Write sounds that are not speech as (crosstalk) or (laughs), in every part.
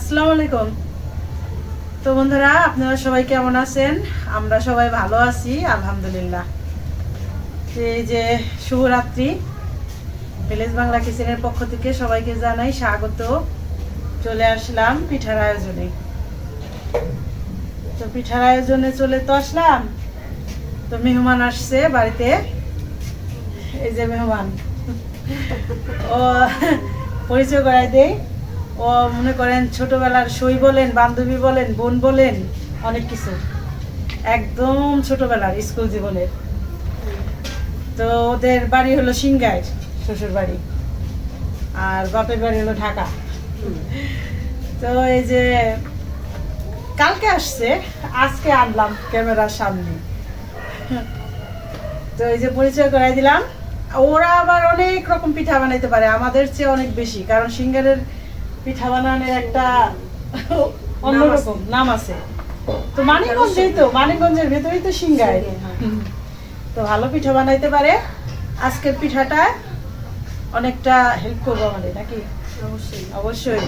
আসসালামু আলাইকুম। তো বন্ধুরা, আপনারা সবাই কেমন আছেন? আমরা সবাই ভালো আছি, আলহামদুলিল্লাহ। এই যে শুভরাত্রি, ভিলেজ বাংলা কিচেনের পক্ষ থেকে সবাইকে জানাই স্বাগত। চলে আসলাম পিঠার আয়োজনে। তো পিঠার আয়োজনে চলে তো আসলাম। তো মেহমান আসছে বাড়িতে। এই যে মেহমান। ও, পরিচয় করাই দেই। ও মনে করেন ছোটবেলার সই বলেন, বান্ধবী বলেন, বোন বলেন, অনেক কিছু। একদম ছোটবেলার স্কুল জীবনের। তো ওদের বাড়ি হলো সিংগাইর, শ্বশুর বাড়ি। আর বাপের বাড়ি হলো ঢাকা। তো এই যে কালকে আসছে, আজকে আনলাম ক্যামেরার সামনে। তো এই যে পরিচয় করাই দিলাম। ওরা আবার অনেক রকম পিঠা বানাইতে পারে, আমাদের চেয়ে অনেক বেশি, কারণ সিঙ্গারের পিঠা বানানোর একটা অন্যরকম নাম আছে। তো মানিকগঞ্জেই তো মানিকগঞ্জের ভেতরেই তো সিঙ্গার তো ভালো পিঠা বানাইতে পারে। আজকের পিঠাটা অনেকটা হেল্প করব আমাদের নাকি? অবশ্যই। অবশ্যই।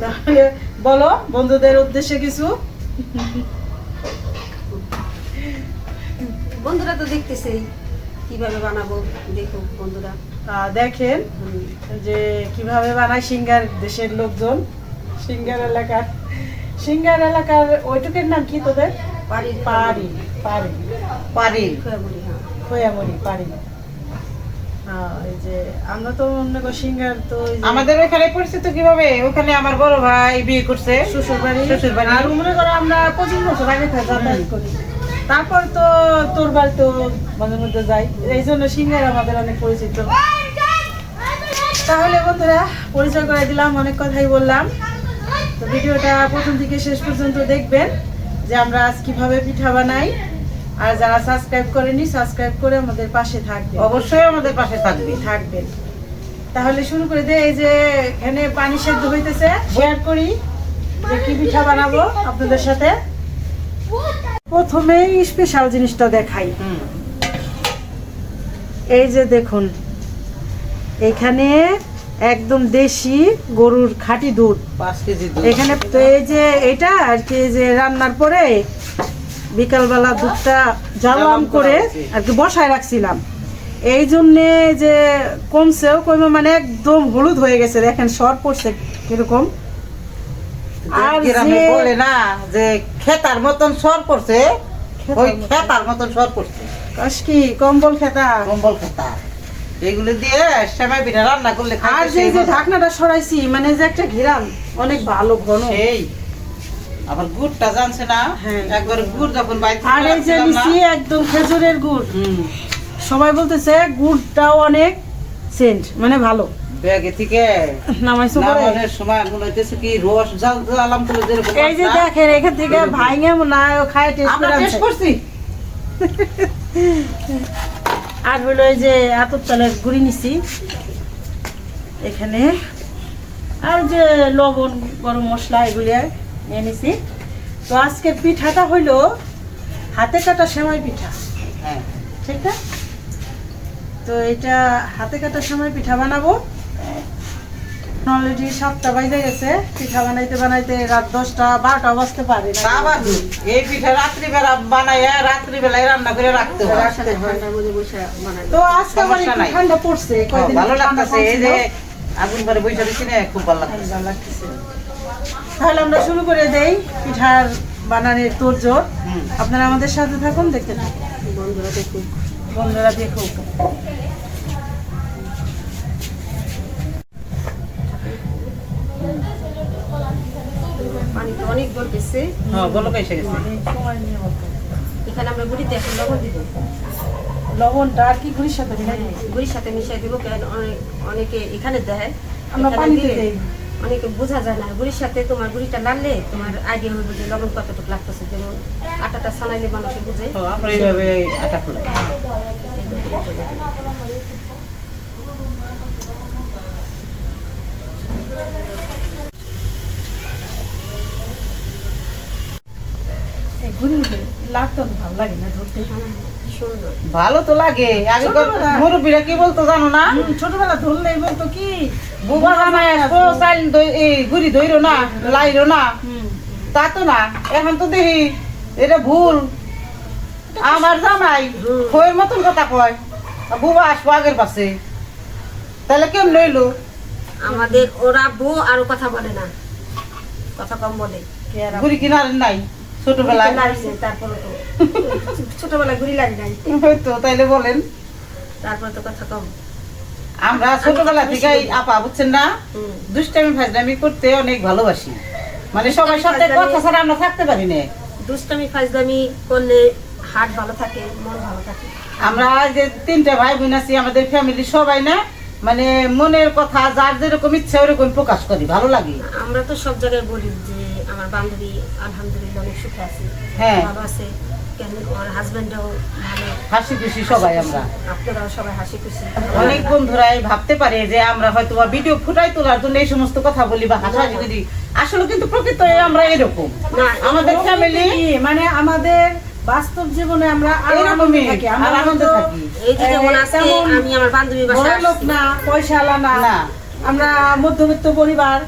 তাহলে বলো বন্ধুদের উদ্দেশ্যে কিছু। বন্ধুরা তো দেখতেছেই কীভাবে বানাবো দেখো বন্ধুরা। দেখেন যে কীভাবে বানায় সিঙ্গার দেশের লোকজন। সিঙ্গার এলাকার সিঙ্গার এলাকার ওইটুকের নাম কি তোদের? পারি পারি পারি খোয়াবুড়ি, হ্যাঁ। পারি যে আমরা তো মনে করি সিঙ্গার তো আমাদের ওখানে পরিচিত কীভাবে? ওখানে আমার বড় ভাই বিয়ে করছে। শ্বশুর বাড়ি শ্বশুর বাড়ি। আর মনে করো আমরা পঁচিশ বছর আগে যাতায়াত করি। তারপর তো তোর বাড়িতেও মাঝে মধ্যে যাই। এই জন্য সিংহের আমাদের অনেক পরিচিত। তাহলে বন্ধুরা পরিচয় করে দিলাম অনেক কথাই বললাম। তো ভিডিওটা প্রথম থেকে শেষ পর্যন্ত দেখবেন যে আমরা আজ কীভাবে পিঠা বানাই। আর যারা সাবস্ক্রাইব করেনি সাবস্ক্রাইব করে আমাদের পাশে থাকবে অবশ্যই আমাদের পাশে থাকবে থাকবেন। তাহলে শুরু করে দে এই যে এখানে পানি সেদ্ধ হইতেছে। শেয়ার করি যে কি পিঠা বানাবো আপনাদের সাথে। প্রথমেই স্পেশাল জিনিসটা দেখাই। হুম। এই যে দেখুন এখানে একদম দেশি গরুর খাঁটি দুধ। পাঁচ কেজি দুধ। এখানে তো এই যে এটা আর কি যে রান্নার পরে বিকালবেলা দুধটা জ্বালাম করে আর কি বসায় রাখছিলাম। এই জন্যে যে কমছেও কমে মানে একদম হলুদ হয়ে গেছে দেখেন শর্ট পড়ছে কীরকম। আর যে- বলে না যে খেতার মতন সর পড়ছে খেতার ওই। খেতার মতন সর পড়ছে। কাশ কি কম্বল খেতা? কম্বল খেতা। এগুলো দিয়ে সেমাই পিঠা রান্না করলে আর যে যে ঢাকনাটা সরাইছি মানে যে একটা ঘিরাম অনেক ভালো ঘন। এই আবার গুড়টা জানছে না? হ্যাঁ। একবার গুড় যখন বাইরে আর এই যে নিচে একদম খেজুরের গুড়। হুম। সবাই বলতেছে গুড়টাও অনেক সেন্ট মানে ভালো। ব্যাগে থেকে নামাইছো নামানোর সময় হইতেছে কি? রস জাল জালাম করে যেরকম এই যে দেখেন এখান থেকে ভাইঙে না খায় টেস্ট করে টেস্ট করছি। আর হলো এই যে আতপ চালের গুড়ি নিছি। এখানে আর যে লবণ গরম মশলা এগুলি নিয়ে নিছি। তো আজকে পিঠাটা হইল হাতে কাটা সেমাই পিঠা। হ্যাঁ। ঠিক না? তো এটা হাতে কাটা সময় পিঠা বানাবো। অলরেডি সাতটা বাজে গেছে পিঠা বানাইতে বানাইতে রাত দশটা বারোটা বাজতে পারে এই পিঠা রাত্রিবেলা বানাইয়া রাত্রিবেলায় রান্না করে রাখতে হয়। তো আজকে। ঠান্ডা পড়ছে কয়দিন ভালো লাগতেছে। এই যে আগুন না খুব ভালো লাগতেছে। তাহলে আমরা শুরু করে দেই পিঠার বানানোর হুম। আপনারা আমাদের সাথে থাকুন দেখতে থাকুন। বন্ধুরা দেখুন। বন্ধুরা দেখুক। অনেক গলতেছে। হ্যাঁ এসে গেছে। বলতে। এখানে আমরা গুড়িতে এখন লবণ দিব। লবণটা আর কি গুড়ির সাথে মিলাই গুড়ির সাথে মিশিয়ে দিব কেন অনেক অনেকে এখানে দেয়। আমরা পানিতে দেই। অনেকে বোঝা যায় না। গুড়ির সাথে তোমার গুড়িটা লাগলে তোমার আইডিয়া হবে যে লবণ কতটুকু লাগতেছে। যেমন আটাটা ছানাইলে মানুষে বুঝে। তো আমরা এইভাবে আটা খোলাই এই ঘুরি লাগতো ভালো লাগে না ধরতে। ভালো তো লাগে। আগে ছোটবেলা। মুরব্বীরা কি বলতো জানো না? ছোটবেলা ধরলেই বলতো কি? বুবা জামাই আসব চাইল দই- ধইরো না লাইরো না। তা তো না। এখন তো দেখি এটা ভুল। আমার জামাই। খয়ের মতন কথা কয়? বুবা আসব আগের পাশে। তাহলে কেমন লইলো আমাদের ওরা বউ আরও কথা বলে না। কথা কম বলে। আর কিনার নাই। ছোটবেলায়। লাগছে তারপরে তো। (laughs) ছোটবেলায় ঘুরি লাগে নাই। হয়তো তাইলে বলেন। তারপরে তো কথা কম। আমরা ছোটবেলা থেকে আপা বুঝছেন না? দুষ্টামি ফাজলামি করতে অনেক ভালোবাসি। মানে সবার সাথে কথা ছাড়া আমরা থাকতে পারি না। দুষ্টামি ফাজদামি করলে হার্ট ভালো থাকে মন ভালো থাকে। আমরা যে তিনটা ভাই বোন আছি আমাদের ফ্যামিলি সবাই না মানে মনের কথা যার যেরকম ইচ্ছা ওরকম প্রকাশ করি ভালো লাগে। আমরা তো সব জায়গায় বলি যে বান্ধবী আলহামদুলিল্লাহ অনেক সুখে আছে। হ্যাঁ। ভালো আছে। কেন আমার হাজবেন্ডও ভালো। হাসি খুশি সবাই আমরা। আপনারাও সবাই হাসি খুশি অনেক বন্ধুরাই ভাবতে পারে যে আমরা হয়তো বা ভিডিও ফুটাই তোলার জন্য এই সমস্ত কথা বলি বা হাসাহাসি করি আসলে কিন্তু প্রকৃত আমরা এরকম। না আমাদের ফ্যামিলি মানে আমাদের বাস্তব জীবনে আমরা আনন্দে থাকি। আর আমরা আনন্দে থাকি। এই যে যেমন আজকে আমি আমার বান্ধবী বড় লোক না পয়সাওয়ালা না। না। আমরা মধ্যবিত্ত পরিবার।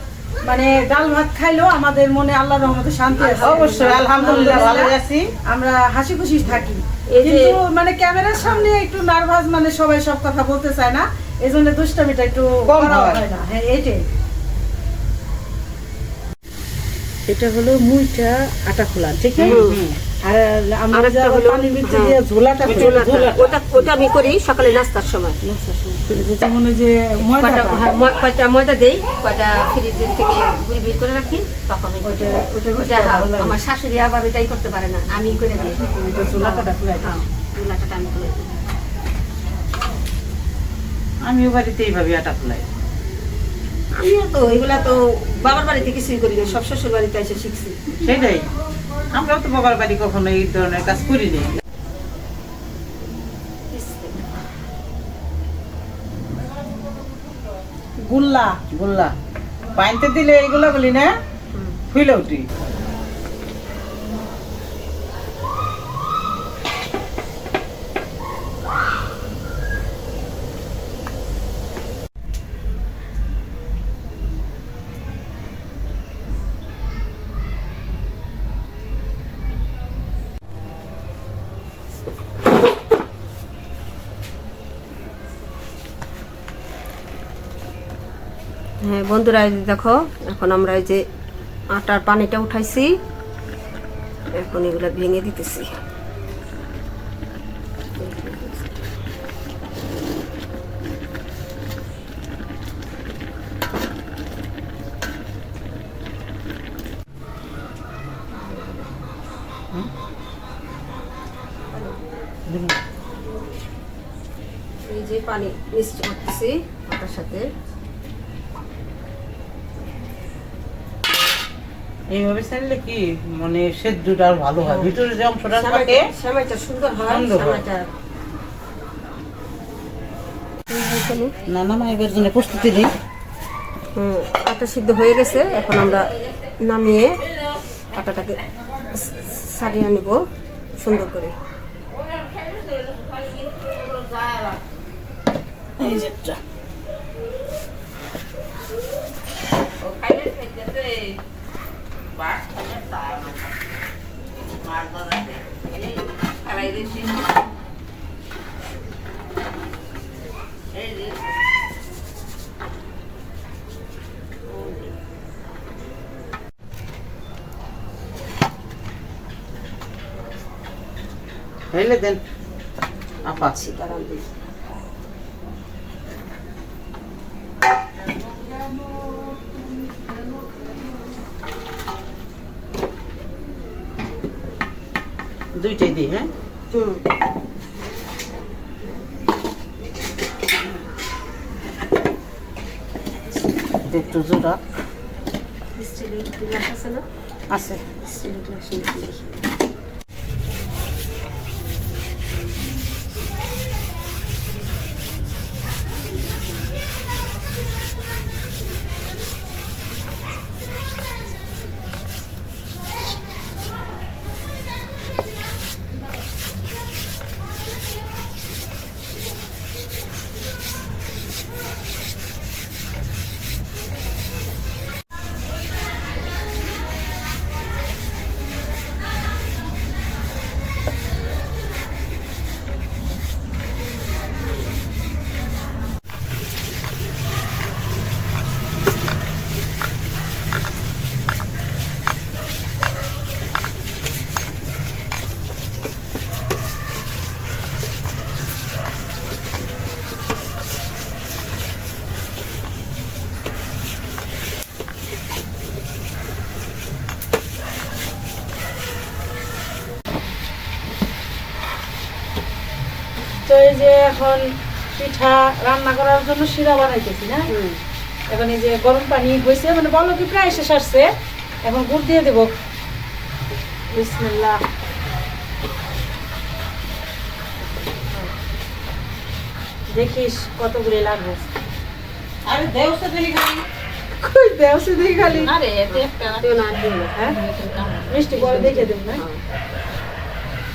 মানে ডাল ভাত খাইলেও আমাদের মনে আল্লাহর রহমতে শান্তি আছে। অবশ্যই আলহামদুলিল্লাহ ভালো আছি। আমরা হাসি খুশি থাকি কিন্তু মানে ক্যামেরার সামনে একটু নার্ভাস মানে সবাই সব কথা বলতে চায় না এই জন্য দুষ্টামিটা একটু কম হয়। না। হ্যাঁ এইটাই এটা হলো মুইটা আটা খোলা ঠিক আছে। আর আমরা আরেকটা যে পানির ভিতরে হ্যাঁ। দিয়ে ঝোলাটা করি, ঝোলাটা, ঝোলাটা। ওটা ওটা আমি করি সকালে নাস্তার সময় যেটা মনে হয় যে কয়টা ময়দা দেই কয়টা ফ্রিজের থেকে গুড়ি বের করে রাখি তখন ওটা আমার শাশুড়ি আবার করতে পারে না আমি করে দিই ওইটা ঝোলাটা খুলে দিই। হ্যাঁ, আমি করে দিই। আমিও বাড়িতে এইভাবে আটা খোলাই আমিও তো এগুলা তো বাবার বাড়িতে কিছুই করি না সব শ্বশুর বাড়িতে এসে শিখছি সেটাই আমরাও তো বাবার বাড়ি কখনো এই ধরনের কাজ করিনি। গুল্লা গুল্লা। পাইনতে দিলে এইগুলা বলি না ফুইলে উঠি। হ্যাঁ বন্ধুরা দেখো এখন আমরা এই যে আটার পানিটা উঠাইছি। এখন এগুলো ভেঙে দিতেছি এই যে পানি মিক্সড করতেছি আটার সাথে এইভাবে চাইলে কি মানে সেদ্ধটা আর ভালো হয়? ভিতরে যে অংশটা থাকে সেমাইটা- সুন্দর হয় সুন্দর হয়। সেমাইটা। এইখানে, না না জন্য প্রস্তুতি নেই। আটা সিদ্ধ হয়ে গেছে এখন আমরা নামিয়ে আটাটাকে সারিয়ে নিব সুন্দর করে। এই যে। একটা। হইলে দেন আপা সীতারাম দিই দুইটাই দিই হ্যাঁ হুম একটু জোড়া স্টিলের গ্লাস আছে না আছে স্টিলের গ্লাস নিয়ে দেখি তো এই যে এখন পিঠা রান্না করার জন্য শিরা বানাইতেছি না? এখন এই যে গরম পানি হয়েছে মানে বলো কি প্রায় শেষ আসছে এখন গুড় দিয়ে দেবো। বিসমিল্লাহ। দেখিস কতগুলি লাগবে। আরে দেও সে দিলি খালি। কই দেও সে দেখি খালি? আরে এতে একটা না দিল হ্যাঁ? মিষ্টি পরে দেখে দেব না?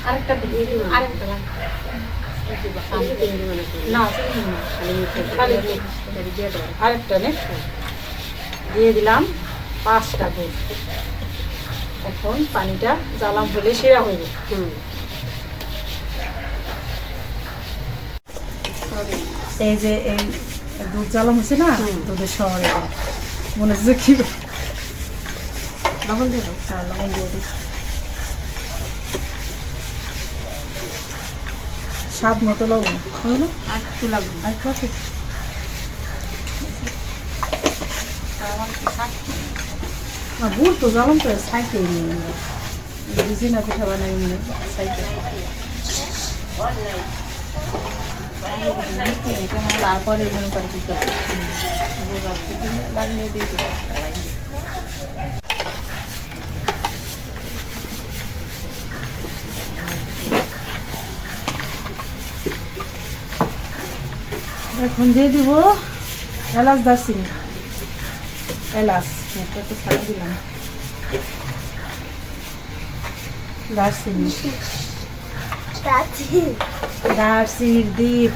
আরেকটা দিবি। আরেকটা লাগবে। না চিনি না। খালি দুধ। আরেকটা নে। দিয়ে দিলাম পাঁচটা দুধ। এখন পানিটা জ্বালাম হলে সেরা হইব এই যে এই দুধ জ্বালাম হচ্ছে না দুধের শহরে। মনে হচ্ছে কি লবণ দেবো হ্যাঁ, লবণ দিয়ে স্বাদ মতো লবণ হইল আর একটু লাগবে। আর কত না গুড় তো জ্বালাম তো সাইকে নিয়ে নেব বুঝি না পিঠা বানাই নিয়ে সাইকে তারপরে মনে করে কি লাগিয়ে দিয়ে এখন দিয়ে দিব এলাচ দারচিনি। এলাচ একটা তো ছাড়া দিলাম। দারচিনি। দারচিনির দ্বীপ।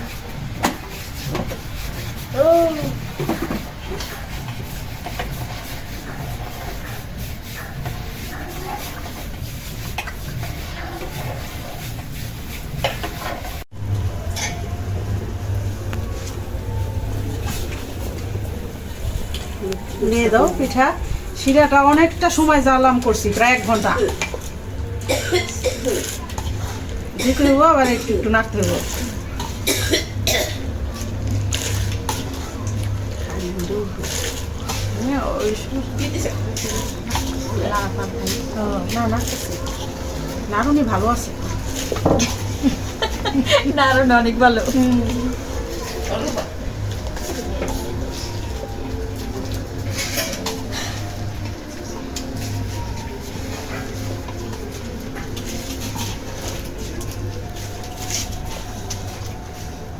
নিয়ে দাও পিঠা। শিরাটা অনেকটা সময় জ্বালাম করছি প্রায় এক ঘণ্টা। দিতে হব আবার একটু একটু নাড়তে হব ওই সময়- না। নাড়ুনি ভালো আছে। নাড়ুন অনেক ভালো ভালো করে আবার পরে দুধ দিয়ে নেবে। নামাই এই দিয়েছিস তো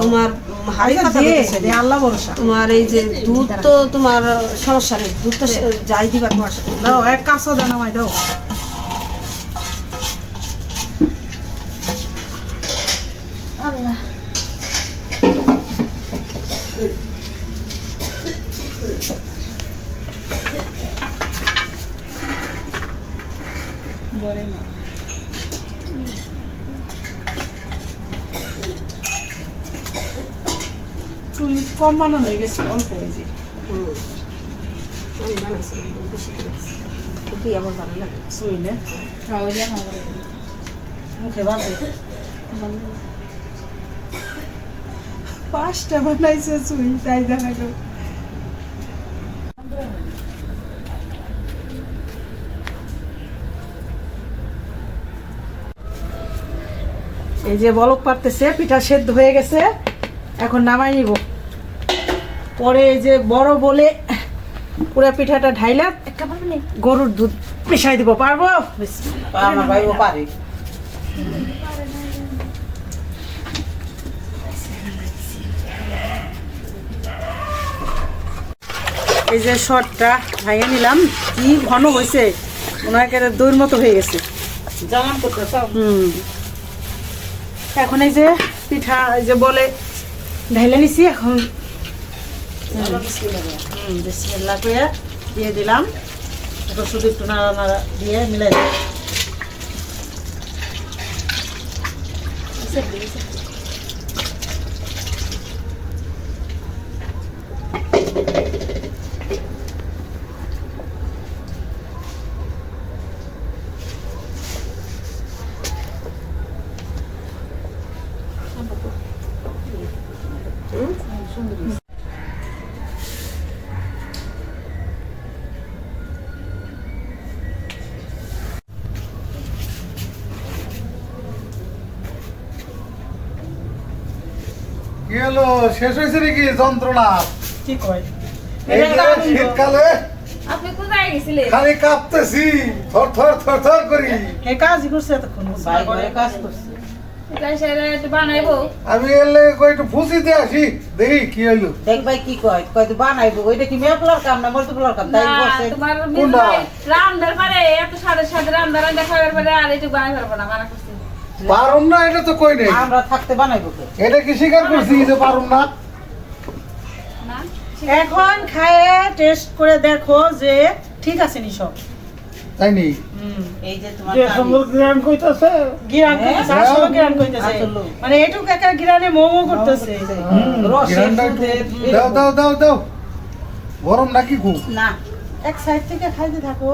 তোমার আল্লাহ ভরসা। তোমার এই যে দুধ তো তোমার সমস্যা নেই দুধ তো যাই দিবা তোমার দাও এক কাঁচা দানা মাই দাও। আল্লাহ। কম হয়ে গেছে পাঁচটা বানাইছে তাই এই যে বলক পারতেছে পিঠা সেদ্ধ হয়ে গেছে। এখন নামাই নিব। পরে এই যে বড় বলে পুরা পিঠাটা ঢাইলা গরুর দুধ মিশাই দিব পারব? বিসমিল্লাহ। আমার ভাই ও পারে। এই যে শর্টটা ভাইয়ে নিলাম কি ঘন হয়েছে একেবারে দইয়ের মতো হয়ে গেছে। জামান করতে হুম। এখন এই যে পিঠা এই যে বলে ঢাইলে নিছি এখন হুম বিসমিল্লাহ করে দিয়ে দিলাম। এখন শুধু দিয়ে মিলাই কি হলো শেষ হয়েছে নাকি? যন্ত্রণা। কি কয়? এই যে শীতকালে আপনি কোথায় গেছিলেন? খালি কাঁপতেছি থর থর থর থর করি। হে কাজই করছে এতক্ষণ। ভাই কাজ করছে। আমি এলে আসি দেখি কি হইল। দেখ ভাই কি কয় কয় বানাইবো ওইটা কি মেয়ে পোলার কাম না মরতে পোলার কাম? তাই বলছে তোমার? রান্নার পারে এত সাড়ে সাথে রান্না রান্না খাওয়ার পরে আর একটু বানাই পারব না মানা করছি পারুম না এটা তো কই নেই? আমরা থাকতে বানাইবো কে? এটা কি স্বীকার করছি যে পারুম না? না এখন খায়ে টেস্ট করে দেখো যে ঠিক আছে নি সব। তাই নি? এই যে তোমার গিরান কইতেছে গিরান হ্যাঁ? কইতেছে আসলে গিরান কইতেছে। মানে এটুকু একা গিরানে মোমো করতেছে। দাও দাও দাও দাও গরম নাকি খুব? না এক সাইড থেকে খাইতে থাকো।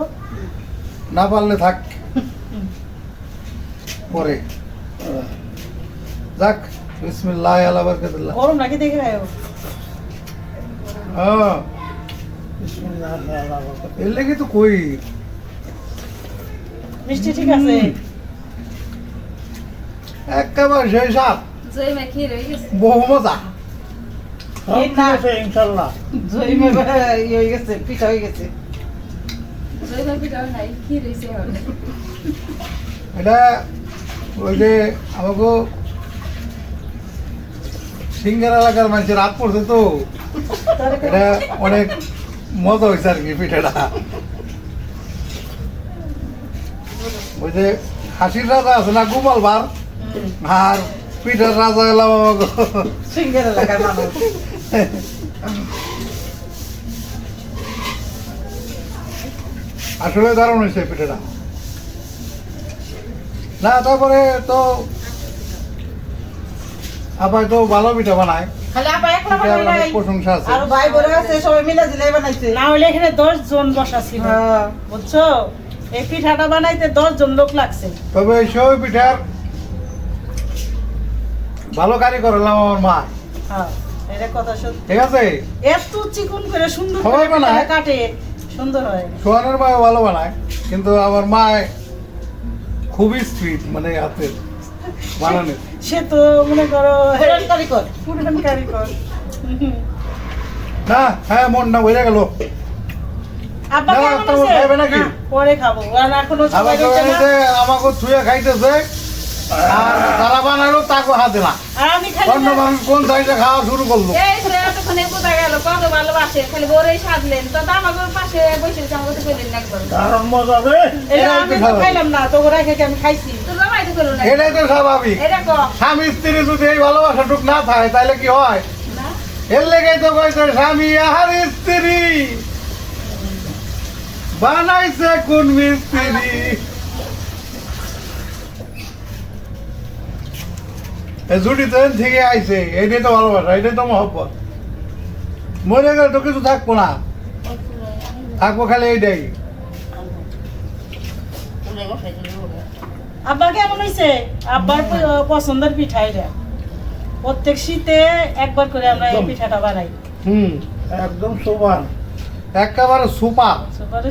না পারলে থাক। পরে। যাক বিসমিল্লাহ আলা বারকাতুল্লাহ। গরম নাকি দেখে খাইও হ্যাঁ। এর লেগে তো কই? মিষ্টি ঠিক আছে। একেবারে সেই সাপ জয় মা ক্ষীর হয়ে গেছে? বহু মজা। জয় ইয়ে হয়ে গেছে পিঠা হয়ে গেছে। জয় মা পিঠা নাই ক্ষীর হয়েছে এটা ওই যে আমাকে সিঙ্গার এলাকার মানুষের রাত পড়ছে তো। এটা অনেক মজা হয়েছে আর কি পিঠাটা। ওই যে হাসির রাজা আছে না গোপাল বার আর পিঠার রাজা এলাম আমাকে সিঙ্গের এলাকার মানুষ। আসলে দারুণ হয়েছে পিঠাটা। না তারপরে তো আবার তো ভালো পিঠা বানায়। খালি আপা একলা পিঠার বানাই অনেক নাই প্রশংসা আছে। আর ভাই বড় আছে সবাই মিলে দিলে বানাইছে। না হলে এখানে দশ জন বসা ছিল হ্যাঁ। বুঝছ? এই পিঠাটা বানাইতে দশ জন লোক লাগছে। তবে সেই পিঠার ভালো কারিগর হলাম আমার মা। হ্যাঁ এটা কথা সত্যি। ঠিক আছে? এত চিকন করে সুন্দর সবাই বানায়। কাটে সুন্দর হয়। সোহানের ভালো বানায় কিন্তু আমার মা খুবই স্পিড মানে হাতের বানানো। সে তো মনে করো পুরান কারিগর। পুরান কারিগর। না হ্যাঁ মন না বইরা গেল। পরে খাব। আর এখনও আমাকে ছুঁয়ে খাইতেছে। আর যারা বানালো তাকে হাতে না অন্য মানুষ কোন সাইডে খাওয়া শুরু করল? এতক্ষণে বোঝা গেল কত ভালোবাসে খালি সাজলেন। তো আমাকে পাশে বসে না একবার। এটা এটাই তো আমি তো খাইলাম না তো ওরা খেয়ে আমি খাইছি? তো জামাই তো করল না। এটাই তো স্বাভাবিক। এটা ক স্বামী স্ত্রী যদি এই ভালোবাসাটুক না থাকে তাহলে কি হয়? এর লেগেই তো কইছে স্বামী আর স্ত্রী। বানাইছে কোন মিস্ত্রি? জুটি তো থেকে আইছে এইটাই তো ভালোবাসা এটাই তো মহব্বত। মরে গেলে তো কিছু থাকব না। থাকব খালি এইটাই। আব্বা কেমন হয়েছে আব্বার পছন্দের পিঠা এটা প্রত্যেক শীতে একবার করে আমরা এই পিঠাটা বানাই। হুম একদম সোপান একেবারে সুপার। সুপার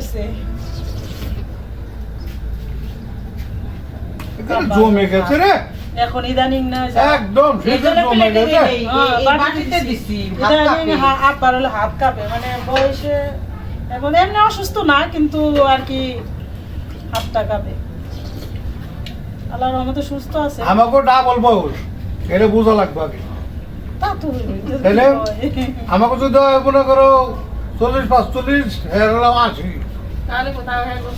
এখানে জমে গেছে রে। এখন ইদানিং না একদম এই- হ্যাঁ, হাত কাঁপে। মানে বয়সে এখন এমনি অসুস্থ না কিন্তু আর কি হাতটা কাঁপে। আল্লাহর রহমতে সুস্থ আছে। আমাকে ডাবল বয়স এটা বোঝা লাগবে আগে। তা তো যদি তাহলে? আমাকে যদি মনে করো চল্লিশ পাঁচচল্লিশ হ্যাঁ আশি। হ্যাঁ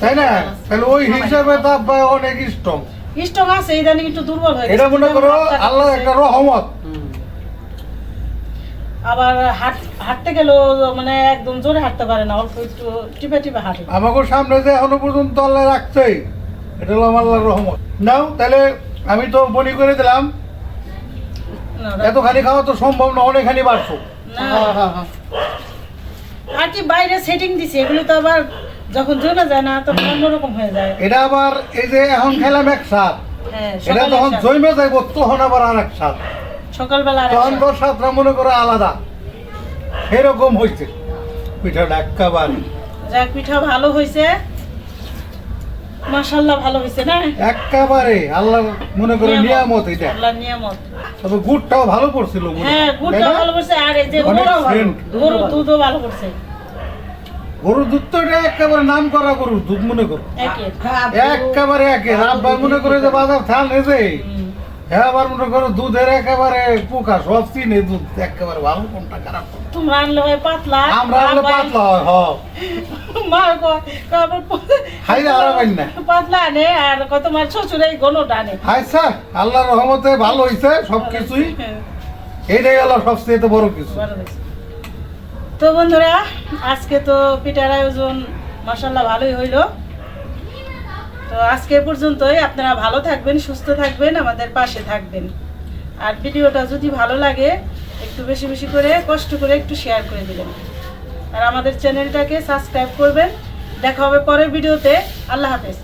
তাই না? তাহলে ওই হিসাবে তার অনেক স্ট্রং স্ট্রং আছে ইদানিং একটু দুর্বল হয়ে এটা মনে করো আল্লাহ একটা রহমত। আবার হাট হাঁটতে গেলেও মানে একদম জোরে হাঁটতে পারে না অল্প একটু টিপে টিপে হাঁটে। আমাকে সামনে যে এখনও পর্যন্ত আল্লাহ রাখছে এটা হলো আল্লাহর রহমত। নাও তাহলে আমি তো বনি করে দিলাম। না, এতখানি খাওয়া তো সম্ভব না অনেকখানি বাড়ছো। আর কি বাইরে সেটিং দিছে এগুলো তো আবার যখন জমে যায় না তখন অন্যরকম হয়ে যায়। এটা আবার এই যে এখন খেলাম এক সাত হ্যাঁ এটা যখন জমে যাইব তখন আবার আর এক সাত সকালবেলা তখন। তোর মনে করো আলাদা। এরকম হয়েছে পিঠাটা একেবারে যাক পিঠা ভালো হয়েছে মাশাল্লাহ ভালো হয়েছে না? একেবারে আল্লাহ মনে করো নিয়ামত। এটা। আল্লাহর নিয়ামত। তবে গুড়টাও ভালো পড়ছিল হ্যাঁ তাই গুড়টা ভালো করছে আর এই যে গরুর দুধও ভালো করছে গরুর দুধ তো এটা একেবারে নাম করা গরুর দুধ মনে করো। একেবারে একে। রাব্বা মনে করে যে বাজার থান এসে হুম। হ্যাঁ আবার মনে করো দুধের একেবারে পোকা সব চিনে দুধ একেবারে ভালো কোনটা খারাপ তোমরা আনলে হয় পাতলা আমরা হলে পাতলা হয় হ। মা কয় আরও পাই না। পাতলা আনে আর কত তোমার শ্বশুর এই গণটা আনে আচ্ছা আল্লাহর রহমতে ভালো হইছে সব কিছুই হ্যাঁ, এইটাই গেল সবচেয়ে বড় কিছু। তো বন্ধুরা, আজকে তো পিঠার আয়োজন মাসাল্লাহ ভালোই হইল। তো আজকে পর্যন্তই, আপনারা ভালো থাকবেন, সুস্থ থাকবেন, আমাদের পাশে থাকবেন। আর ভিডিওটা যদি ভালো লাগে, একটু বেশি বেশি করে, কষ্ট করে একটু শেয়ার করে দিবেন। আর আমাদের চ্যানেলটাকে সাবস্ক্রাইব করবেন। দেখা হবে পরের ভিডিওতে। আল্লাহ হাফেজ।